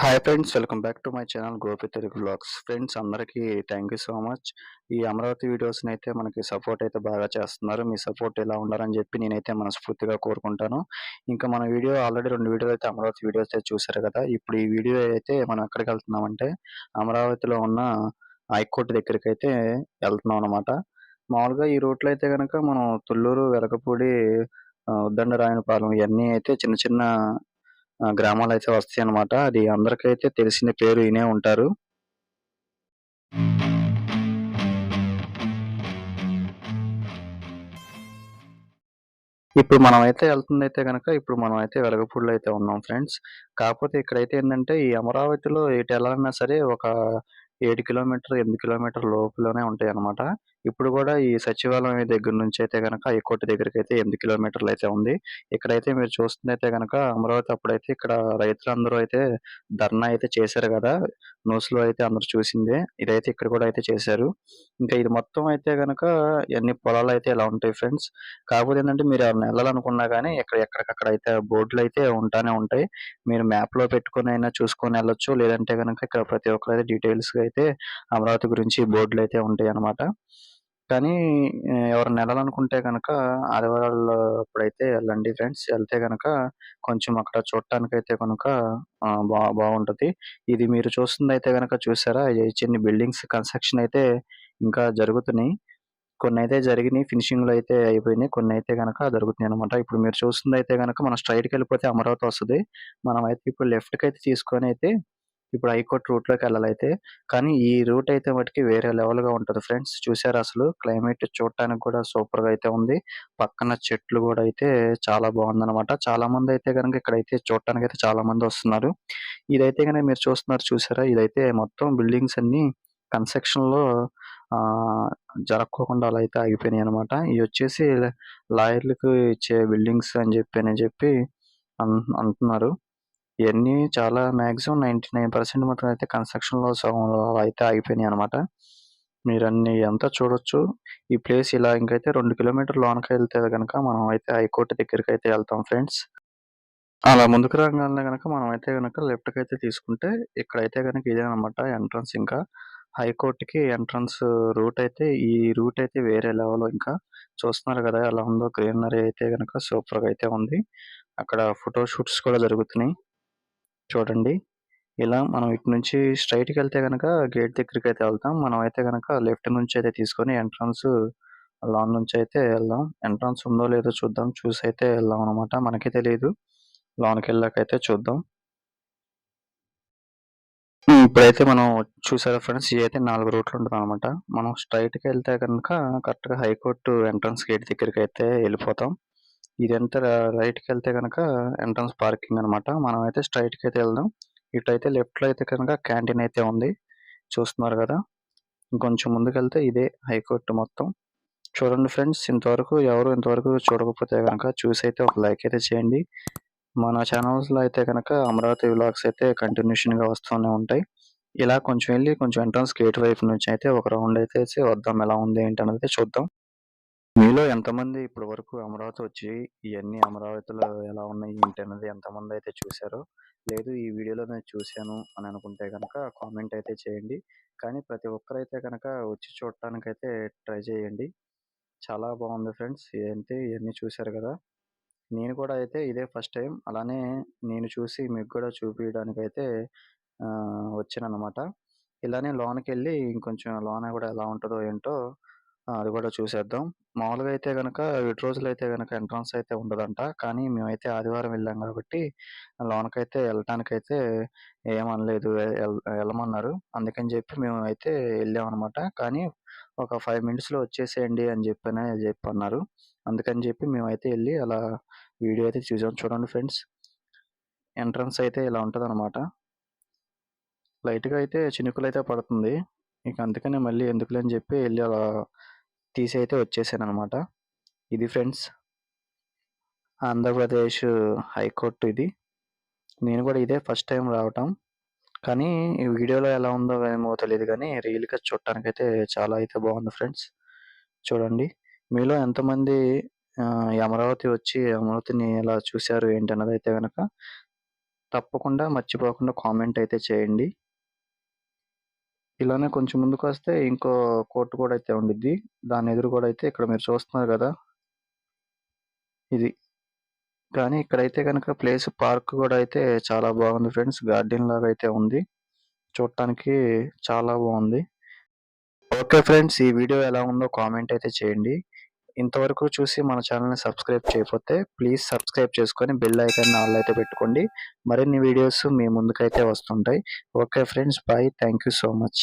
Hi friends welcome back to my channel Gopi Telugu vlogs friends అందరికీ thank you so much ఈ అమరావతి వీడియోస్ని అయితే మనకి సపోర్ట్ అయితే బాగా చేస్తున్నారు. మీ సపోర్ట్ ఎలా ఉండాలని చెప్పి నేనైతే మనస్ఫూర్తిగా కోరుకుంటాను. ఇంకా మన వీడియో ఆల్రెడీ రెండు వీడియోలు అయితే అమరావతి వీడియోస్ అయితే చూసారు కదా ఇప్పుడు ఈ వీడియో అయితే మనం ఎక్కడికి వెళ్తున్నామంటే అమరావతిలో ఉన్న హైకోర్టు దగ్గరికి అయితే వెళ్తున్నాం అనమాట మామూలుగా ఈ రూట్లో అయితే కనుక మనం తుళ్ళూరు వెలకపూడి ఉద్దండరాయనపాలెం ఇవన్నీ అయితే చిన్న చిన్న గ్రామాలు అయితే వస్తాయి అనమాట అది అందరికైతే తెలిసిన పేరు వినే ఉంటారు. ఇప్పుడు మనం అయితే వెళ్తుంది అయితే కనుక ఇప్పుడు మనం అయితే వెలగపూడిలో అయితే ఉన్నాం ఫ్రెండ్స్. కాకపోతే ఇక్కడైతే ఏంటంటే ఈ అమరావతిలో ఎటు వెళ్ళాలన్నా సరే ఒక ఏడు కిలోమీటర్ ఎనిమిది కిలోమీటర్ లోపులోనే ఉంటాయి అనమాట ఇప్పుడు కూడా ఈ సచివాలయం దగ్గర నుంచి అయితే కనుక హైకోర్టు దగ్గరికి అయితే ఎనిమిది కిలోమీటర్లు అయితే ఉంది. ఇక్కడైతే మీరు చూస్తుందైతే కనుక అమరావతి అప్పుడైతే ఇక్కడ రైతులందరూ అయితే ధర్నా అయితే చేశారు కదా. న్యూస్లో అయితే అందరూ చూసిందే. ఇదైతే ఇక్కడ కూడా అయితే చేశారు. ఇంకా ఇది మొత్తం అయితే కనుక ఎన్ని పొలాలు అయితే ఇలా ఉంటాయి ఫ్రెండ్స్? కాకపోతే ఏంటంటే మీరు ఎవరిని వెళ్ళాలనుకున్నా కానీ ఇక్కడ ఎక్కడికక్కడ అయితే బోర్డులు అయితే ఉంటానే ఉంటాయి. మీరు మ్యాప్లో అయినా చూసుకొని వెళ్ళొచ్చు. లేదంటే కనుక ఇక్కడ ప్రతి ఒక్కరు అయితే డీటెయిల్స్ అయితే అమరావతి గురించి బోర్డులు అయితే ఉంటాయి అన్నమాట కానీ ఆ, ఎవరైనా వెళ్ళాలనుకుంటే కనుక ఆదివారాలు అప్పుడైతే వెళ్ళండి ఫ్రెండ్స్. వెళ్తే కనుక కొంచెం అక్కడ చూడటానికి అయితే కనుక బా బాగుంటది. ఇది మీరు చూస్తుంది అయితే కనుక చూసారా? చిన్ని చిన్న బిల్డింగ్స్ కన్స్ట్రక్షన్ అయితే ఇంకా జరుగుతున్నాయి. కొన్ని అయితే జరిగినాయి. ఫినిషింగ్లు అయితే అయిపోయినాయి. కొన్ని అయితే కనుక జరుగుతున్నాయి అనమాట ఇప్పుడు మీరు చూస్తుంది అయితే కనుక మనం స్ట్రైట్కి వెళ్ళిపోతే అమరావతి వస్తుంది. మనం అయితే ఇప్పుడు లెఫ్ట్కి అయితే తీసుకొని అయితే ఇప్పుడు హైకోర్టు రూట్లోకి వెళ్ళాలి అయితే కానీ ఈ రూట్ అయితే మటుకి వేరే లెవెల్గా ఉంటుంది ఫ్రెండ్స్ చూసారు అసలు? క్లైమేట్ చూడటానికి కూడా సూపర్గా అయితే ఉంది. పక్కన చెట్లు కూడా అయితే చాలా బాగుందన్నమాట. చాలా మంది అయితే కనుక ఇక్కడైతే చూడటానికి అయితే చాలా మంది వస్తున్నారు. ఇదైతే కనుక మీరు చూస్తున్నారు చూసారా? ఇదైతే మొత్తం బిల్డింగ్స్ అన్ని కన్స్ట్రక్షన్లో ఆ జరగకుండా అలా అయితే ఆగిపోయినాయి అనమాట ఇవి వచ్చేసి లాయర్లకు ఇచ్చే బిల్డింగ్స్ అని చెప్పి అని చెప్పి అన్- అంటున్నారు. ఇవన్నీ చాలా మ్యాక్సిమం నైన్టీ నైన్ పర్సెంట్ మాత్రం అయితే కన్స్ట్రక్షన్లో సగం అయితే ఆగిపోయినాయి అనమాట మీరు అన్ని అంతా చూడొచ్చు. ఈ ప్లేస్ ఇలా ఇంకైతే రెండు కిలోమీటర్ లోనకి వెళ్తే కనుక మనం అయితే హైకోర్టు దగ్గరికి అయితే వెళ్తాం ఫ్రెండ్స్. అలా ముందుకు రాగానే కనుక మనం అయితే కనుక లెఫ్ట్కి అయితే తీసుకుంటే ఇక్కడైతే కనుక ఇదే అనమాట ఎంట్రన్స్ ఇంకా. హైకోర్టుకి ఎంట్రన్స్ రూట్ అయితే ఈ రూట్ అయితే వేరే లెవెల్ ఇంకా. చూస్తున్నారు కదా ఎలా ఉందో గ్రీనరీ అయితే కనుక సూపర్గా అయితే ఉంది. అక్కడ ఫోటో షూట్స్ కూడా జరుగుతున్నాయి. చూడండి. ఇలా మనం ఇటు నుంచి స్ట్రైట్కి వెళ్తే కనుక గేట్ దగ్గరికి అయితే వెళ్తాం. మనం అయితే కనుక లెఫ్ట్ నుంచి అయితే తీసుకొని ఎంట్రన్స్ లాన్ నుంచి అయితే వెళ్దాం. ఎంట్రన్స్ ఉందో లేదో చూద్దాం. చూసి అయితే వెళ్దాం అనమాట మనకి తెలియదు లోనికి వెళ్ళాకైతే చూద్దాం. ఇప్పుడైతే మనం చూసారా ఫ్రెండ్స్ ఇది అయితే నాలుగు రూట్లు ఉంటుంది అనమాట మనం స్ట్రైట్కి వెళ్తే కనుక కరెక్ట్గా హైకోర్టు ఎంట్రన్స్ గేట్ దగ్గరికి అయితే వెళ్ళిపోతాం. ఇదంతా రైట్కి వెళ్తే కనుక ఎంట్రన్స్ పార్కింగ్ అన్నమాట. మనం అయితే స్ట్రైట్కి అయితే వెళ్దాం. ఇటైతే లెఫ్ట్లో లెఫ్ట్లో అయితే కనుక క్యాంటీన్ అయితే ఉంది. చూస్తున్నారు కదా? ఇంకొంచెం ముందుకెళ్తే ఇదే హైకోర్టు మొత్తం. చూడండి ఫ్రెండ్స్ ఇంతవరకు ఎవరు ఇంతవరకు చూడకపోతే కనుక చూసి అయితే ఒక లైక్ అయితే చేయండి. మన ఛానల్స్లో అయితే కనుక అమరావతి వ్లాగ్స్ అయితే కంటిన్యూషన్గా వస్తూనే ఉంటాయి. ఇలా కొంచెం వెళ్ళి కొంచెం ఎంట్రన్స్ గేట్ వైపు నుంచి అయితే ఒక రౌండ్ అయితే వద్దాం ఎలా ఉంది ఏంటి అనేది చూద్దాం. మీలో ఎంతమంది ఇప్పటి వరకు అమరావతి వచ్చి ఇవన్నీ అమరావతిలో ఎలా ఉన్నాయి ఏంటి అనేది ఎంతమంది అయితే చూశారో లేదు ఈ వీడియోలో నేను చూశాను అని అనుకుంటే కనుక కామెంట్ అయితే చేయండి. కానీ ప్రతి ఒక్కరైతే కనుక వచ్చి చూడటానికైతే ట్రై చేయండి. చాలా బాగుంది ఫ్రెండ్స్. ఏంటి ఇవన్నీ చూశారు కదా. నేను కూడా అయితే ఇదే ఫస్ట్ టైం. అలానే నేను చూసి మీకు కూడా చూపించడానికి అయితే వచ్చాను అనమాట ఇలానే లోనకి వెళ్ళి ఇంకొంచెం లోన కూడా ఎలా ఉంటుందో ఏంటో అది కూడా చూసేద్దాం. మామూలుగా అయితే కనుక ఇటు రోజులు అయితే కనుక ఎంట్రన్స్ అయితే ఉండదంట. కానీ మేమైతే ఆదివారం వెళ్ళాం కాబట్టి లోనకైతే వెళ్ళటానికైతే ఏమనలేదు వెళ్ళమన్నారు అందుకని చెప్పి మేము అయితే వెళ్ళాం అనమాట కానీ ఒక ఫైవ్ మినిట్స్లో వచ్చేసేయండి అని చెప్పనే చెప్పి అన్నారు అందుకని చెప్పి మేమైతే వెళ్ళి అలా వీడియో అయితే చూసాం. చూడండి ఫ్రెండ్స్. ఎంట్రన్స్ అయితే ఇలా ఉంటుంది అనమాట లైట్గా అయితే చినుకులు అయితే పడుతుంది. ఇక అందుకని మళ్ళీ ఎందుకులే అని చెప్పి వెళ్ళి అలా తీసి అయితే వచ్చేసాను అనమాట ఇది ఫ్రెండ్స్ ఆంధ్రప్రదేశ్ హైకోర్టు ఇది. నేను కూడా ఇదే ఫస్ట్ టైం రావటం. కానీ ఈ వీడియోలో ఎలా ఉందో ఏమో తెలియదు కానీ రియల్గా చూడటానికి అయితే చాలా అయితే బాగుంది ఫ్రెండ్స్. చూడండి. మీలో ఎంతమంది అమరావతి వచ్చి అమరావతిని ఎలా చూశారు ఏంటి అన్నది అయితే కనుక తప్పకుండా మర్చిపోకుండా కామెంట్ అయితే చేయండి. ఇలానే కొంచెం ముందుకు వస్తే ఇంకో కోర్టు కూడా అయితే ఉండిద్ది. దాని ఎదురు కూడా అయితే ఇక్కడ మీరు చూస్తున్నారు కదా? ఇది. కానీ ఇక్కడైతే కనుక ప్లేస్ పార్క్ కూడా అయితే చాలా బాగుంది ఫ్రెండ్స్. గార్డెన్ లాగా అయితే ఉంది. చూడటానికి చాలా బాగుంది. ఓకే ఫ్రెండ్స్ ఈ వీడియో ఎలా ఉందో కామెంట్ అయితే చేయండి. ఇంతవరకు చూసి మన ఛానల్ని సబ్స్క్రైబ్ చేయకపోతే ప్లీజ్ సబ్స్క్రైబ్ చేసుకొని బెల్ ఐకాన్ ఆల్ అయితే పెట్టుకోండి. మరిన్ని వీడియోస్ మీ ముందుకైతే వస్తుంటాయి. Okay friends bye. Thank you so much.